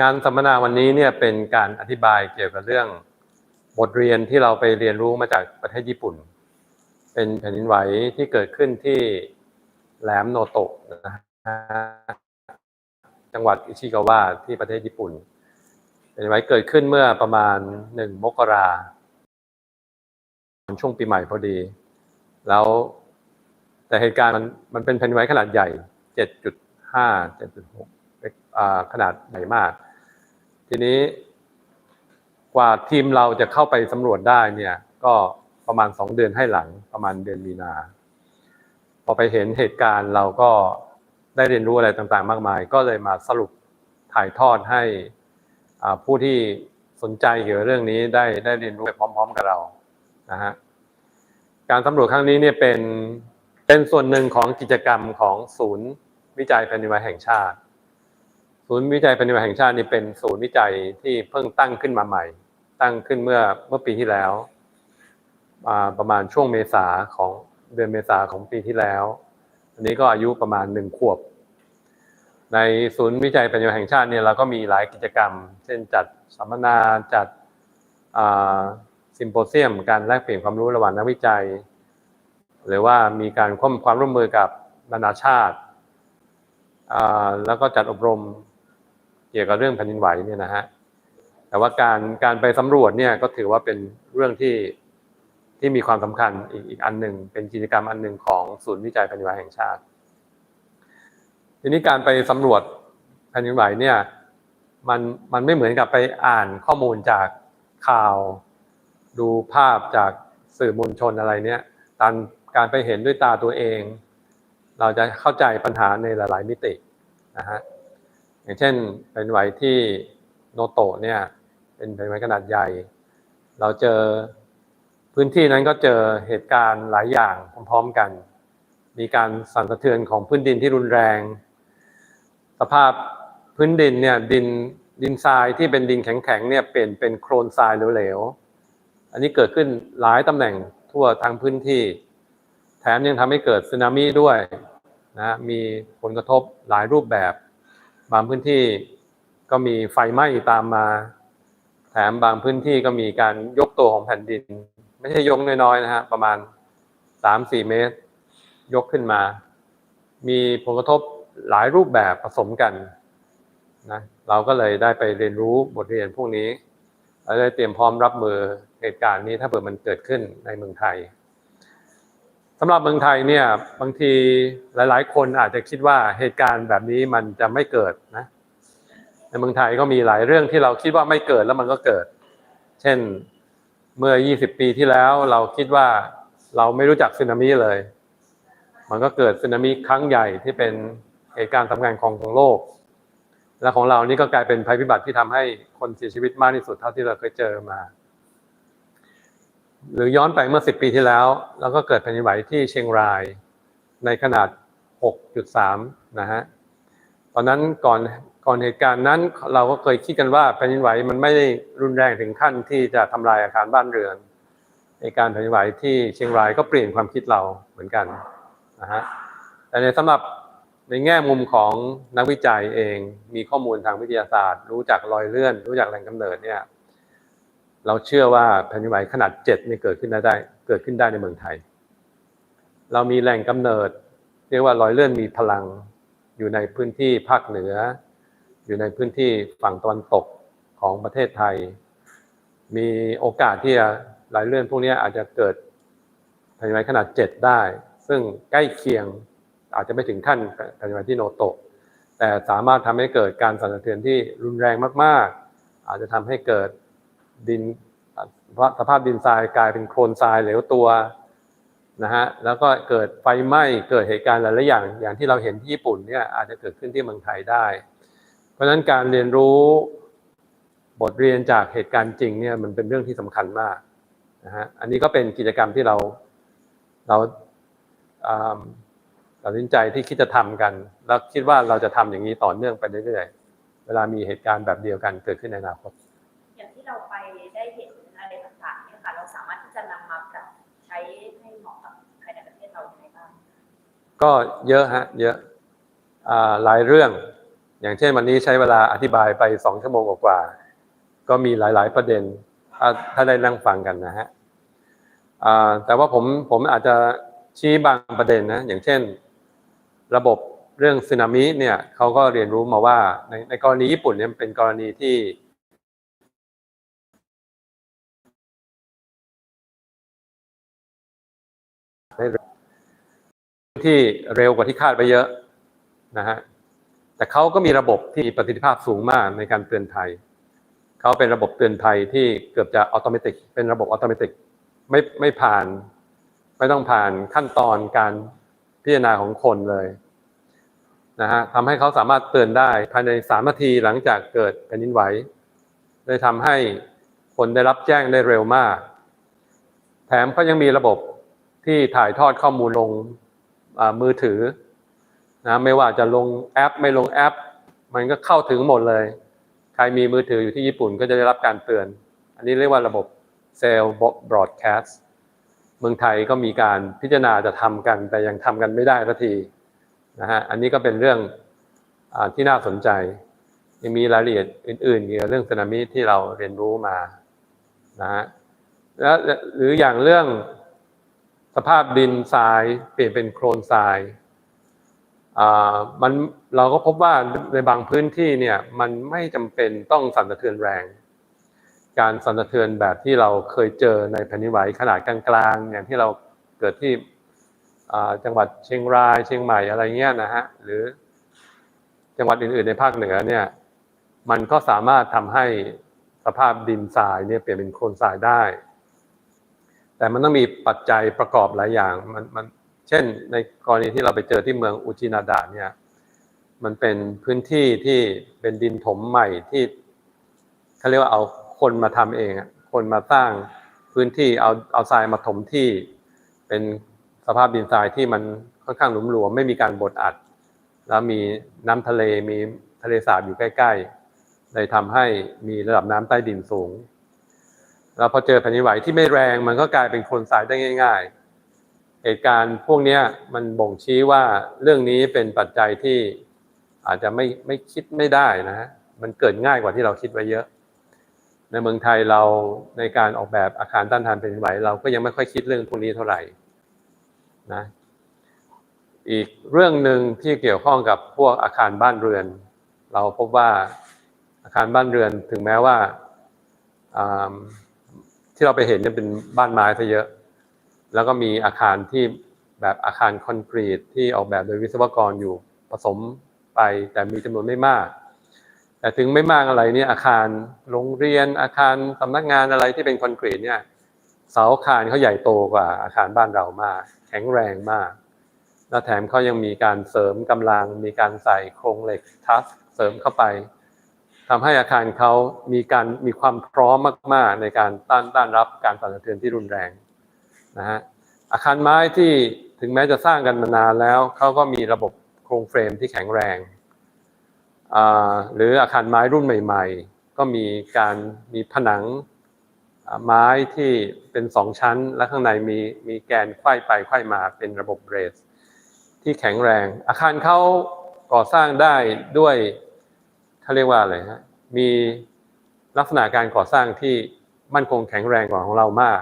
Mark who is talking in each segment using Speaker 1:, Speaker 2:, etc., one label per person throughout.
Speaker 1: งานสัมมนาวันนี้เนี่ยเป็นการอธิบายเกี่ยวกับเรื่องบทเรียนที่เราไปเรียนรู้มาจากประเทศญี่ปุ่น เป็นแผ่นดินไหวที่เกิดขึ้นที่แหลมโนโตะนะฮะจังหวัดอิชิกาวะที่ประเทศญี่ปุ่นแผ่นดินไหวเกิดขึ้นเมื่อประมาณหนึ่งมกราช่วงปีใหม่พอดี แล้วแต่เหตุการณ์มันมันเป็นแผ่นดินไหวขนาดใหญ่ 7.5 7.6อ่า ขนาดใหญ่มาก ทีนี้กว่าทีมเราจะเข้าไปสำรวจได้เนี่ย ก็ประมาณสองเดือนให้หลังประมาณเดือนมีนา พอไปเห็นเหตุการณ์เราก็ได้เรียนรู้อะไรต่างๆ มากมาย ก็เลยมาสรุปถ่ายทอดให้ผู้ที่สนใจเกี่ยวกับเรื่องนี้ได้ได้เรียนรู้ไปพร้อม ๆ กับเรานะฮะการสำรวจครั้งนี้เนี่ยเป็นเป็นส่วนหนึ่งของกิจกรรมของศูนย์วิจัยแผ่นดินไหวแห่งชาติ ศูนย์วิจัยแผ่นดินไหวแห่งชาตินี่เป็นศูนย์วิจัยที่เพิ่งตั้งขึ้นมาใหม่ ตั้งขึ้นเมื่อเมื่อปีที่แล้วประมาณช่วงเมษาของเดือนเมษาของปีที่แล้ว อันนี้ก็อายุประมาณหนึ่งขวบ ในศูนย์วิจัยแผ่นดินไหวแห่งชาติเนี่ยเราก็มีหลายกิจกรรม เช่นจัดสัมมนาจัดซิมโพเซียม การแลกเปลี่ยนความรู้ระหว่างนักวิจัย หรือว่ามีการควบความร่วมมือกับนานาชาติ แล้วก็จัดอบรม เกี่ยวกับเรื่องแผ่นดินไหวเนี่ยนะฮะแต่ว่าการการไปสำรวจเนี่ยก็ถือว่าเป็นเรื่องที่ที่มีความสำคัญอีกอีกอันหนึ่งเป็นกิจกรรมอันหนึ่งของศูนย์วิจัยแผ่นดินไหวแห่งชาติ ทีนี้การไปสำรวจแผ่นดินไหวเนี่ยมันมันไม่เหมือนกับไปอ่านข้อมูลจากข่าว ดูภาพจากสื่อมวลชนอะไรเนี่ยการการไปเห็นด้วยตาตัวเอง เราจะเข้าใจปัญหาในหลาย ๆ มิตินะฮะ อย่างเช่นแผ่นไหวที่โนโตะเนี่ยเป็นแผ่นไหวขนาดใหญ่ เราเจอพื้นที่นั้นก็เจอเหตุการณ์หลายอย่างพร้อมๆกัน มีการสั่นสะเทือนของพื้นดินที่รุนแรง สภาพพื้นดินเนี่ยดินดินทรายที่เป็นดินแข็งๆเนี่ยเปลี่ยนเป็นโคลนทรายเหลวๆ อันนี้เกิดขึ้นหลายตำแหน่งทั่วทั้งพื้นที่ แถมยังทำให้เกิดสึนามิด้วยนะมีผลกระทบหลายรูปแบบ บางพื้นที่ก็มีไฟไหม้ตามมา แถมบางพื้นที่ก็มีการยกตัวของแผ่นดิน ไม่ใช่ยกน้อยๆนะฮะประมาณ3-4เมตร ยกขึ้นมา มีผลกระทบหลายรูปแบบผสมกันนะเราก็เลยได้ไปเรียนรู้บทเรียนพวกนี้และได้เตรียมพร้อมรับมือเหตุการณ์นี้ถ้าเกิดมันเกิดขึ้นในเมืองไทยำหรับเมืองไทยเนี่ยบางทีหลาย ๆ คนอาจจะคิดว่าเหตุการณ์แบบนี้มันจะไม่เกิดนะ ในเมืองไทยก็มีหลายเรื่องที่เราคิดว่าไม่เกิดแล้วมันก็เกิด เช่นเมื่อ 20 ปีที่แล้วเราคิดว่าเราไม่รู้จักสึนามิเลย มันก็เกิดสึนามิครั้งใหญ่ที่เป็นเหตุการณ์สำคัญของของโลก และของเรานี่ก็กลายเป็นภัยพิบัติที่ทำให้คนเสียชีวิตมากที่สุดเท่าที่เราเคยเจอมา หรือย้อนไปเมื่อ 10 ปีที่แล้ว แล้วก็เกิดแผ่นดินไหวที่เชียงรายในขนาด 6.3 นะฮะ ตอนนั้นก่อนก่อนเหตุการณ์นั้นเราก็เคยคิดกันว่าแผ่นดินไหวมันไม่ได้รุนแรงถึงขั้นที่จะทำลายอาคารบ้านเรือนเหตุการแผ่นดินไหวที่เชียงรายก็เปลี่ยนความคิดเราเหมือนกันนะฮะ แต่ในสำหรับในแง่มุมของนักวิจัยเองมีข้อมูลทางวิทยาศาสตร์ รู้จักรอยเลื่อน รู้จักแหล่งกำเนิดเนี่ย เราเชื่อว่าแผ่นดินไหวขนาดเจ็ดนี่เกิดขึ้นได้ เกิดขึ้นได้ในเมืองไทย เรามีแหล่งกำเนิด เรียกว่ารอยเลื่อนมีพลังอยู่ในพื้นที่ภาคเหนือ อยู่ในพื้นที่ฝั่งตะวันตกของประเทศไทย มีโอกาสที่จะรอยเลื่อนพวกนี้อาจจะเกิดแผ่นดินไหวขนาดเจ็ดได้ ซึ่งใกล้เคียงอาจจะไม่ถึงขั้นแผ่นดินไหวที่โนโตะแต่สามารถทำให้เกิดการสั่นสะเทือนที่รุนแรงมาก ๆ อาจจะทำให้เกิด ดินสภาพดินทรายกลายเป็นโคลนทรายเหลวตัวนะฮะแล้วก็เกิดไฟไหม้เกิดเหตุการณ์หลายๆอย่าง อย่างที่เราเห็นที่ญี่ปุ่นเนี่ยอาจจะเกิดขึ้นที่เมืองไทยได้ เพราะฉะนั้นการเรียนรู้บทเรียนจากเหตุการณ์จริงเนี่ยมันเป็นเรื่องที่สำคัญมากนะฮะอันนี้ก็เป็นกิจกรรมที่เราเราอ่าตัดสินใจที่คิดจะทำกัน แล้วคิดว่าเราจะทำอย่างนี้ต่อเนื่องไปเรื่อยๆ เวลามีเหตุการณ์แบบเดียวกันเกิดขึ้นในอนาคต
Speaker 2: ก็เย
Speaker 1: อะฮะเยอะหลายเรื่อง อย่างเช่นวันนี้ใช้เวลาอธิบายไปสองชั่วโมงกว่า ก็มีหลาย ๆ ประเด็น ถ้าถ้าได้นั่งฟังกันนะฮะแต่ว่าผมผมอาจจะชี้บางประเด็นนะ อย่างเช่น ระบบเรื่องสึนามิเนี่ยเขาก็เรียนรู้มาว่าในในกรณีญี่ปุ่นเนี่ยเป็นกรณีที่ ที่เร็วกว่าที่คาดไปเยอะนะฮะแต่เขาก็มีระบบที่มีประสิทธิภาพสูงมากในการเตือนภัยเขาเป็นระบบเตือนภัยที่เกือบจะอัตโนมัติเป็นระบบอัตโนมัติไม่ไม่ผ่าน ไม่ต้องผ่านขั้นตอนการพิจารณาของคนเลยนะฮะทำให้เขาสามารถเตือนได้ภายในสามนาทีหลังจากเกิดแผ่นดินไหวได้ทำให้คนได้รับแจ้งได้เร็วมาก แถมเขายังมีระบบที่ถ่ายทอดข้อมูลลง มือถือนะไม่ว่าจะลงแอปไม่ลงแอป มันก็เข้าถึงหมดเลย ใครมีมือถืออยู่ที่ญี่ปุ่นก็จะได้รับการเตือน อันนี้เรียกว่าระบบเซลล์บรอดแคสต์เมืองไทยก็มีการพิจารณาจะทำกัน แต่ยังทำกันไม่ได้สักทีนะฮะอันนี้ก็เป็นเรื่องอที่น่าสนใจ ยังมีรายละเอียดอื่นๆเกี่ยวกับเรื่องสึนามิที่เราเรียนรู้มานะฮะแล้วหรืออย่างเรื่อง สภาพดินทรายเปลี่ยนเป็นโคลนทรายอ่ามันเราก็พบว่าในบางพื้นที่เนี่ยมันไม่จำเป็นต้องสั่นสะเทือนแรง การสั่นสะเทือนแบบที่เราเคยเจอในแผ่นดินไหวขนาดกลางๆอย่างที่เราเกิดที่จังหวัดเชียงรายเชียงใหม่อะไรเงี้ยนะฮะหรือจังหวัดอื่นๆในภาคเหนือเนี่ยมันก็สามารถทำให้สภาพดินทรายเนี่ยเปลี่ยนเป็นโคลนทรายได้ แต่มันต้องมีปัจจัยประกอบหลายอย่างมันมันเช่น ในกรณีที่เราไปเจอที่เมืองอุจินาดะเนี่ยมันเป็นพื้นที่ที่เป็นดินถมใหม่ที่เขาเรียกว่าเอาคนมาทำเองคนมาสร้างพื้นที่เอาเอาทรายมาถมที่ เป็นสภาพดินทรายที่มันค่อนข้างหลุมหลวมไม่มีการบดอัด แล้วมีน้ำทะเลมีทะเลสาบอยู่ใกล้ๆเลยทำให้มีระดับน้ำใต้ดินสูง แล้วพอเจอแผ่นดินไหวที่ไม่แรงมันก็กลายเป็นคนทรายได้ง่าย ๆ เหตุการณ์พวกนี้มันบ่งชี้ว่าเรื่องนี้เป็นปัจจัยที่อาจจะไม่ไม่คิดไม่ได้นะฮะมันเกิดง่ายกว่าที่เราคิดไว้เยอะ ในเมืองไทยเราในการออกแบบอาคารต้านทานแผ่นดินไหวเราก็ยังไม่ค่อยคิดเรื่องพวกนี้เท่าไหร่นะอีกเรื่องหนึ่งที่เกี่ยวข้องกับพวกอาคารบ้านเรือน เราพบว่าอาคารบ้านเรือนถึงแม้ว่าอ่า ที่เราไปเห็นเนี่ยเป็นบ้านไม้ซะเยอะ แล้วก็มีอาคารที่แบบอาคารคอนกรีตที่ออกแบบโดยวิศวกรอยู่ผสมไปแต่มีจำนวนไม่มาก แต่ถึงไม่มากอะไรเนี่ยอาคารโรงเรียนอาคารสำนักงานอะไรที่เป็นคอนกรีตเนี่ยเสาอาคารเขาใหญ่โตกว่าอาคารบ้านเรามาก แข็งแรงมาก แล้วแถมเขายังมีการเสริมกำลัง มีการใส่โครงเหล็กทัสเสริมเข้าไป ทำให้อาคารเขามีการมีความพร้อมมาก ๆ ในการต้านต้านรับการสั่นสะเทือนที่รุนแรงนะฮะอาคารไม้ที่ถึงแม้จะสร้างกันมานานแล้วเขาก็มีระบบโครงเฟรมที่แข็งแรงอ่าหรืออาคารไม้รุ่นใหม่ ๆ ก็มีการมีผนังไม้ที่เป็นสองชั้น และข้างในมีมีแกนไขว้ไปไขว้มาเป็นระบบเรส ที่แข็งแรง อาคารเขาก่อสร้างได้ด้วยเขาเรียกว่าอะไรฮะ มีลักษณะการก่อสร้างที่มั่นคงแข็งแรงกว่าของเรามาก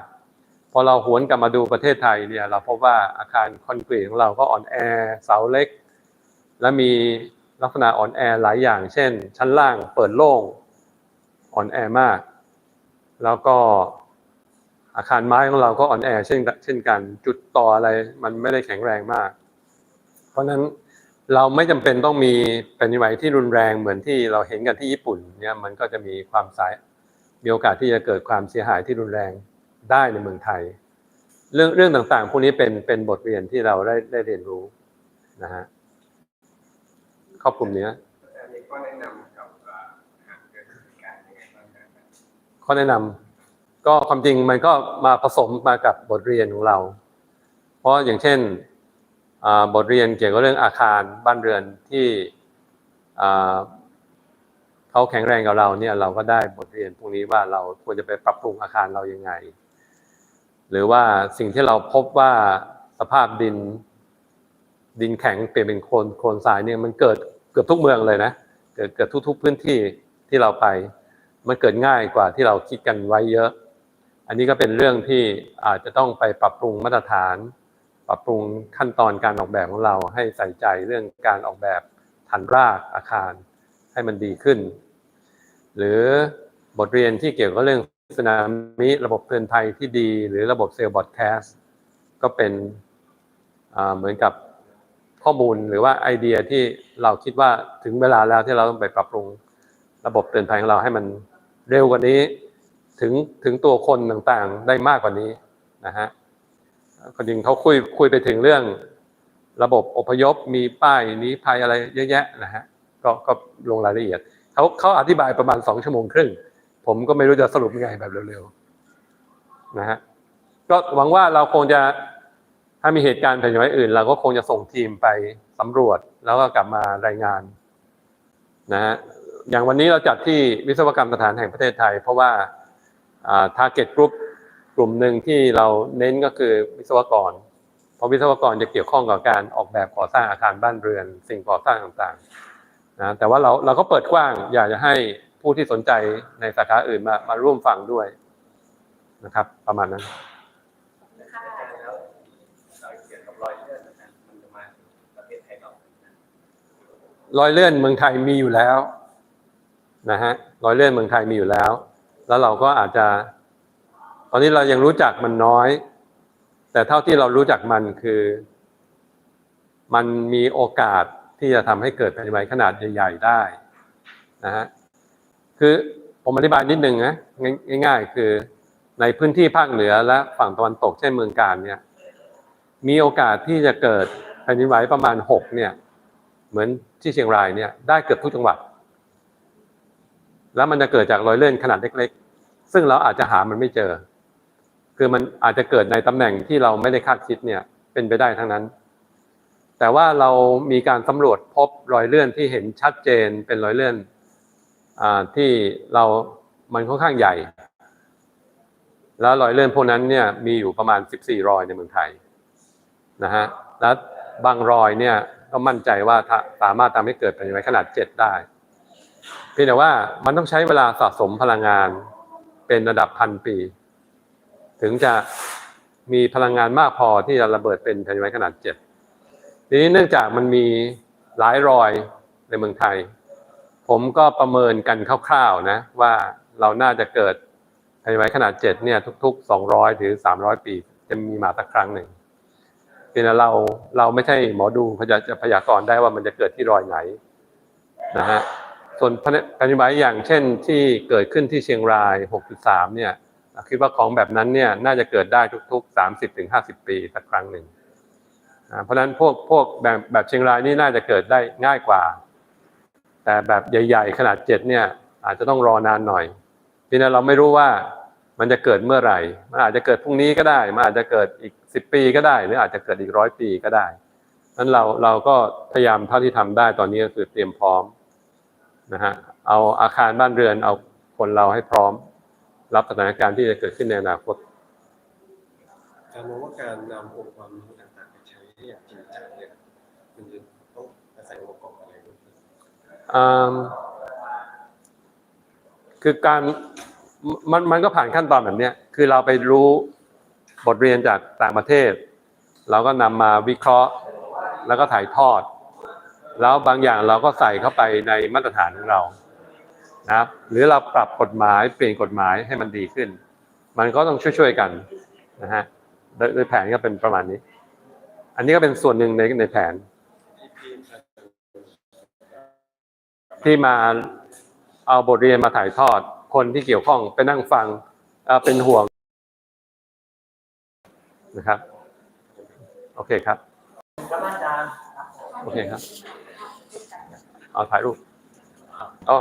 Speaker 1: พอเราหวนกลับมาดูประเทศไทยเนี่ยเราพบว่าอาคารคอนกรีตของเราก็อ่อนแอเสาเล็ก และมีลักษณะอ่อนแอหลายอย่าง เช่น ชั้นล่างเปิดโล่งอ่อนแอมาก แล้วก็อาคารไม้ของเราก็อ่อนแอเช่นเช่นกันจุดต่ออะไรมันไม่ได้แข็งแรงมาก เพราะฉะนั้น เราไม่จำเป็นต้องมีแผ่นดินไหวที่รุนแรงเหมือนที่เราเห็นกันที่ญี่ปุ่นเนี่ยมันก็จะมีความสายมีโอกาสที่จะเกิดความเสียหายที่รุนแรงได้ในเมืองไทย เรื่องเรื่องต่างๆพวกนี้เป็นเป็นบทเรียนที่เราได้ได้เรียนรู้นะฮะครอบคลุมเนี้ย
Speaker 3: อันนี้ก็แนะนำกับหากเกิดการยังไงบ้าง
Speaker 1: ข้อแนะนำ ก็ความจริงมันก็มาผสมมากับบทเรียนของเรา เพราะอย่างเช่น บทเรียนเกี่ยวกับเรื่องอาคารบ้านเรือนที่เขาแข็งแรงกับเราเนี่ยเราก็ได้บทเรียนพวกนี้ว่าเราควรจะไปปรับปรุงอาคารเรายังไง หรือว่าสิ่งที่เราพบว่าสภาพดินดินแข็งเปลี่ยนเป็นโคลนโคลนทรายเนี่ยมันเกิดเกือบทุกเมืองเลยนะเกิดเกิดทุก ๆพื้นที่ที่เราไป มันเกิดง่ายกว่าที่เราคิดกันไว้เยอะ อันนี้ก็เป็นเรื่องที่อาจจะต้องไปปรับปรุงมาตรฐาน ปรับปรุงขั้นตอนการออกแบบของเราให้ใส่ใจเรื่องการออกแบบฐานรากอาคารให้มันดีขึ้น หรือบทเรียนที่เกี่ยวกับเรื่องสนามิระบบเตือนภัยที่ดี หรือระบบเซลล์บอดแคสต์ก็เป็นเหมือนกับข้อมูลหรือว่าไอเดียที่เราคิดว่าถึงเวลาแล้วที่เราต้องไปปรับปรุงระบบเตือนภัยของเราให้มันเร็วกว่านี้ ถึงถึงตัวคนต่างๆได้มากกว่านี้นะฮะ คนจริงเขาคุยคุยไปถึงเรื่อง ระบบอพยพมีป้ายนี้ภัยอะไรเยอะแยะนะฮะก็ก็ลงรายละเอียดเขาเขาอธิบายประมาณสองชั่วโมงครึ่ง ผมก็ไม่รู้จะสรุปยังไงแบบเร็วๆนะฮะก็หวังว่าเราคงจะถ้ามีเหตุการณ์แผ่นดินไหวอื่น เราก็คงจะส่งทีมไปสำรวจแล้วก็กลับมารายงานนะฮะอย่างวันนี้เราจัดที่วิศวกรรมสถานแห่งประเทศไทย เพราะว่าทาร์เก็ตกลุ่มกลุ่มหนึ่งที่เราเน้นก็คือวิศวกร เพราะวิศวกรจะเกี่ยวข้องกับการออกแบบก่อสร้างอาคารบ้านเรือน สิ่งก่อสร้างต่างๆนะแต่ว่าเราเราก็เปิดกว้างอยากจะให้ผู้ที่สนใจในสาขาอื่นมามาร่วมฟังด้วยนะครับ ประมาณนั้น
Speaker 2: ค่ะ
Speaker 3: แล้วเราเกี่ยวกับรอยเลื่อนนะครับมันจะมาถึงประเทศไทยเรา
Speaker 1: รอยเลื่อนเมืองไทยมีอยู่แล้วนะฮะรอยเลื่อนเมืองไทยมีอยู่แล้ว แล้วเราก็อาจจะ ตอนนี้เรายังรู้จักมันน้อย แต่เท่าที่เรารู้จักมันคือ มันมีโอกาสที่จะทำให้เกิดแผ่นดินไหวขนาดใหญ่ ๆ ได้นะฮะคือผมอธิบายนิดนึงนะง่าย ๆ คือในพื้นที่ภาคเหนือและฝั่งตะวันตกเช่นเมืองการเนี่ย มีโอกาสที่จะเกิดแผ่นดินไหวประมาณหกเนี่ย เหมือนที่เชียงรายเนี่ยได้เกือบทุกจังหวัด แล้วมันจะเกิดจากรอยเลื่อนขนาดเล็ก ๆ ซึ่งเราอาจจะหามันไม่เจอ คือมันอาจจะเกิดในตำแหน่งที่เราไม่ได้คาดคิดเนี่ยเป็นไปได้ทั้งนั้น แต่ว่าเรามีการสำรวจพบรอยเลื่อนที่เห็นชัดเจนเป็นรอยเลื่อนอ่าที่เรามันค่อนข้างใหญ่ แล้วรอยเลื่อนพวกนั้นเนี่ยมีอยู่ประมาณ 14 รอยในเมืองไทยนะฮะแล้วบางรอยเนี่ยก็มั่นใจว่าสามารถทำให้เกิดแผ่นไหวขนาด 7 ได้เพียงแต่ว่ามันต้องใช้เวลาสะสมพลังงานเป็นระดับพันปี ถึงจะมีพลังงานมากพอที่จะระเบิดเป็นแผ่นดินไหวขนาด7ทีนี้เนื่องจากมันมีหลายรอยในเมืองไทย ผมก็ประเมินกันคร่าวๆนะว่าเราน่าจะเกิดแผ่นดินไหวขนาด7เนี่ยทุก ๆ 200 ถึง 300 ปี จะมีมาสักครั้งหนึ่งเพียงแต่เราเราไม่ใช่หมอดูพยาจะพยากรณ์ได้ว่ามันจะเกิดที่รอยไหนนะฮะส่วนแผ่นดินไหวอย่างเช่นที่เกิดขึ้นที่เชียงราย 6.3 เนี่ย คิดว่าของแบบนั้นเนี่ยน่าจะเกิดได้ทุก ๆ 30-50 ปีสักครั้งหนึ่งเพราะฉะนั้นพวกพวกแบบแบบเชียงรายนี่น่าจะเกิดได้ง่ายกว่า แต่แบบใหญ่ ๆ ขนาด7เนี่ยอาจจะต้องรอนานหน่อยทีนั้นเราไม่รู้ว่ามันจะเกิดเมื่อไหร่ มันอาจจะเกิดพรุ่งนี้ก็ได้ มันอาจจะเกิดอีก10ปีก็ได้ หรืออาจจะเกิดอีกร้อยปีก็ได้นั้นเราเราก็พยายามเท่าที่ทำได้ตอนนี้ก็คือเตรียมพร้อมนะฮะ เอาอาคารบ้านเรือนเอาคนเราให้พร้อม รับสถานการณ์ที่จะเกิดขึ้นในอนาคต
Speaker 4: การมองว่าการนำองค์ความรู้ต่างๆไปใช้ให้อย่างจริงจังเนี่ยมันจะต้องอาศัยองค์ประกอบอะไรด้วย
Speaker 1: อืมคือการมันมันก็ผ่านขั้นตอนแบบเนี้ยคือเราไปรู้บทเรียนจากต่างประเทศ เราก็นำมาวิเคราะห์ แล้วก็ถ่ายทอด แล้วบางอย่างเราก็ใส่เข้าไปในมาตรฐานของเรา นะครับ หรือเราปรับกฎหมายเปลี่ยนกฎหมายให้มันดีขึ้น มันก็ต้องช่วยๆกันนะฮะโดยแผนก็เป็นประมาณนี้ อันนี้ก็เป็นส่วนหนึ่งในในแผน ที่มาเอาบทเรียนมาถ่ายทอดคนที่เกี่ยวข้องไปนั่งฟังเอ่อเป็นห่วงนะครับ โอเคครับโอเคครับ เอาถ่ายรูปอ๋อ